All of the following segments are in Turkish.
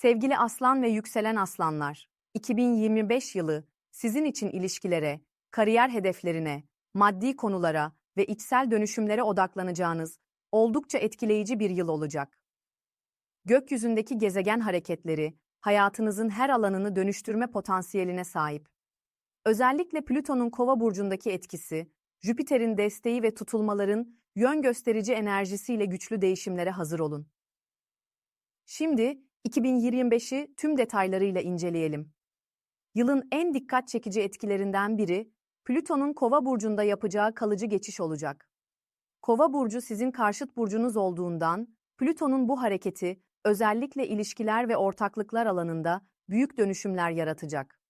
Sevgili aslan ve yükselen aslanlar, 2025 yılı sizin için ilişkilere, kariyer hedeflerine, maddi konulara ve içsel dönüşümlere odaklanacağınız oldukça etkileyici bir yıl olacak. Gökyüzündeki gezegen hareketleri hayatınızın her alanını dönüştürme potansiyeline sahip. Özellikle Plüton'un Kova burcundaki etkisi, Jüpiter'in desteği ve tutulmaların yön gösterici enerjisiyle güçlü değişimlere hazır olun. Şimdi 2025'i tüm detaylarıyla inceleyelim. Yılın en dikkat çekici etkilerinden biri, Plüton'un Kova burcunda yapacağı kalıcı geçiş olacak. Kova burcu sizin karşıt burcunuz olduğundan, Plüton'un bu hareketi özellikle ilişkiler ve ortaklıklar alanında büyük dönüşümler yaratacak.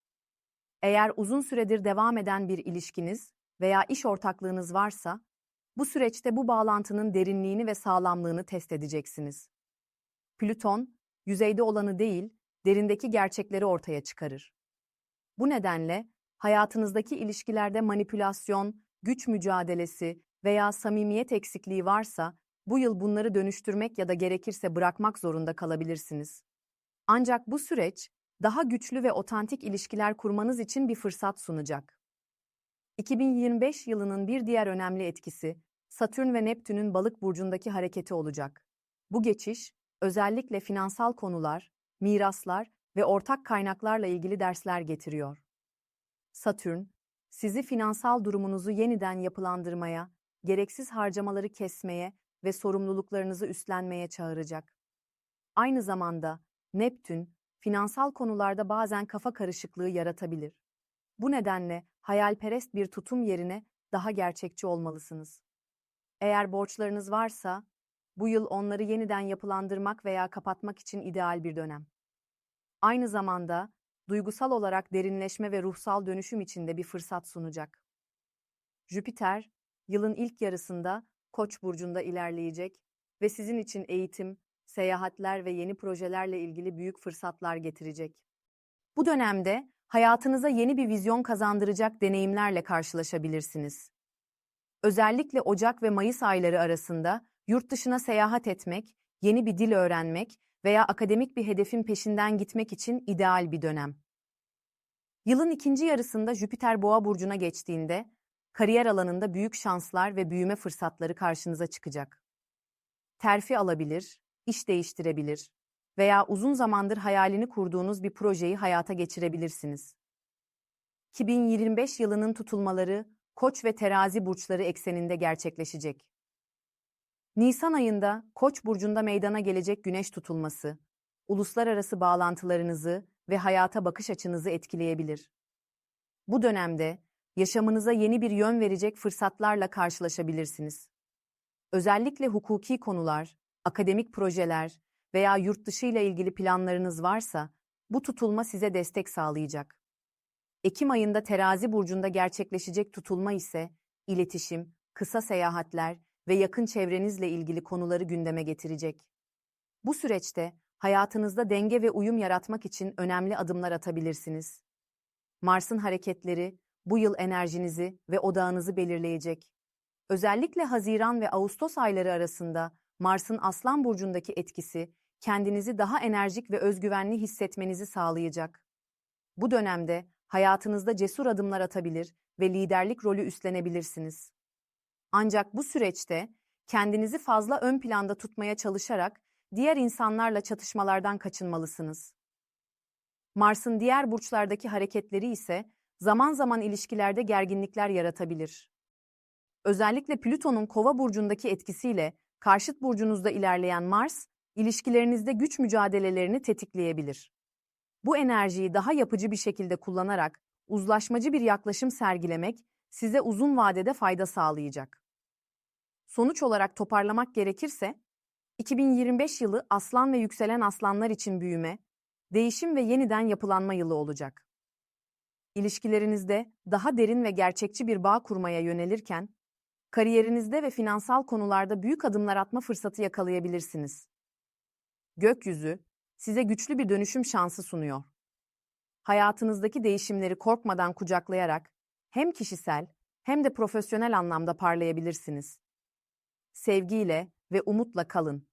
Eğer uzun süredir devam eden bir ilişkiniz veya iş ortaklığınız varsa, bu süreçte bu bağlantının derinliğini ve sağlamlığını test edeceksiniz. Plüton, yüzeyde olanı değil, derindeki gerçekleri ortaya çıkarır. Bu nedenle hayatınızdaki ilişkilerde manipülasyon, güç mücadelesi veya samimiyet eksikliği varsa bu yıl bunları dönüştürmek ya da gerekirse bırakmak zorunda kalabilirsiniz. Ancak bu süreç daha güçlü ve otantik ilişkiler kurmanız için bir fırsat sunacak. 2025 yılının bir diğer önemli etkisi Satürn ve Neptün'ün balık burcundaki hareketi olacak. Bu geçiş özellikle finansal konular, miraslar ve ortak kaynaklarla ilgili dersler getiriyor. Satürn, sizi finansal durumunuzu yeniden yapılandırmaya, gereksiz harcamaları kesmeye ve sorumluluklarınızı üstlenmeye çağıracak. Aynı zamanda Neptün, finansal konularda bazen kafa karışıklığı yaratabilir. Bu nedenle hayalperest bir tutum yerine daha gerçekçi olmalısınız. Eğer borçlarınız varsa, bu yıl onları yeniden yapılandırmak veya kapatmak için ideal bir dönem. Aynı zamanda duygusal olarak derinleşme ve ruhsal dönüşüm için de bir fırsat sunacak. Jüpiter, yılın ilk yarısında Koç burcunda ilerleyecek ve sizin için eğitim, seyahatler ve yeni projelerle ilgili büyük fırsatlar getirecek. Bu dönemde hayatınıza yeni bir vizyon kazandıracak deneyimlerle karşılaşabilirsiniz. Özellikle Ocak ve Mayıs ayları arasında yurt dışına seyahat etmek, yeni bir dil öğrenmek veya akademik bir hedefin peşinden gitmek için ideal bir dönem. Yılın ikinci yarısında Jüpiter Boğa burcuna geçtiğinde kariyer alanında büyük şanslar ve büyüme fırsatları karşınıza çıkacak. Terfi alabilir, iş değiştirebilir veya uzun zamandır hayalini kurduğunuz bir projeyi hayata geçirebilirsiniz. 2025 yılının tutulmaları Koç ve Terazi burçları ekseninde gerçekleşecek. Nisan ayında Koç burcunda meydana gelecek güneş tutulması, uluslararası bağlantılarınızı ve hayata bakış açınızı etkileyebilir. Bu dönemde yaşamınıza yeni bir yön verecek fırsatlarla karşılaşabilirsiniz. Özellikle hukuki konular, akademik projeler veya yurt dışı ile ilgili planlarınız varsa bu tutulma size destek sağlayacak. Ekim ayında Terazi burcunda gerçekleşecek tutulma ise iletişim, kısa seyahatler ve yakın çevrenizle ilgili konuları gündeme getirecek. Bu süreçte hayatınızda denge ve uyum yaratmak için önemli adımlar atabilirsiniz. Mars'ın hareketleri bu yıl enerjinizi ve odağınızı belirleyecek. Özellikle Haziran ve Ağustos ayları arasında Mars'ın Aslan burcundaki etkisi kendinizi daha enerjik ve özgüvenli hissetmenizi sağlayacak. Bu dönemde hayatınızda cesur adımlar atabilir ve liderlik rolü üstlenebilirsiniz. Ancak bu süreçte kendinizi fazla ön planda tutmaya çalışarak diğer insanlarla çatışmalardan kaçınmalısınız. Mars'ın diğer burçlardaki hareketleri ise zaman zaman ilişkilerde gerginlikler yaratabilir. Özellikle Plüton'un Kova burcundaki etkisiyle karşıt burcunuzda ilerleyen Mars, ilişkilerinizde güç mücadelelerini tetikleyebilir. Bu enerjiyi daha yapıcı bir şekilde kullanarak uzlaşmacı bir yaklaşım sergilemek size uzun vadede fayda sağlayacak. Sonuç olarak toparlamak gerekirse, 2025 yılı aslan ve yükselen aslanlar için büyüme, değişim ve yeniden yapılanma yılı olacak. İlişkilerinizde daha derin ve gerçekçi bir bağ kurmaya yönelirken, kariyerinizde ve finansal konularda büyük adımlar atma fırsatı yakalayabilirsiniz. Gökyüzü, size güçlü bir dönüşüm şansı sunuyor. Hayatınızdaki değişimleri korkmadan kucaklayarak hem kişisel hem de profesyonel anlamda parlayabilirsiniz. Sevgiyle ve umutla kalın.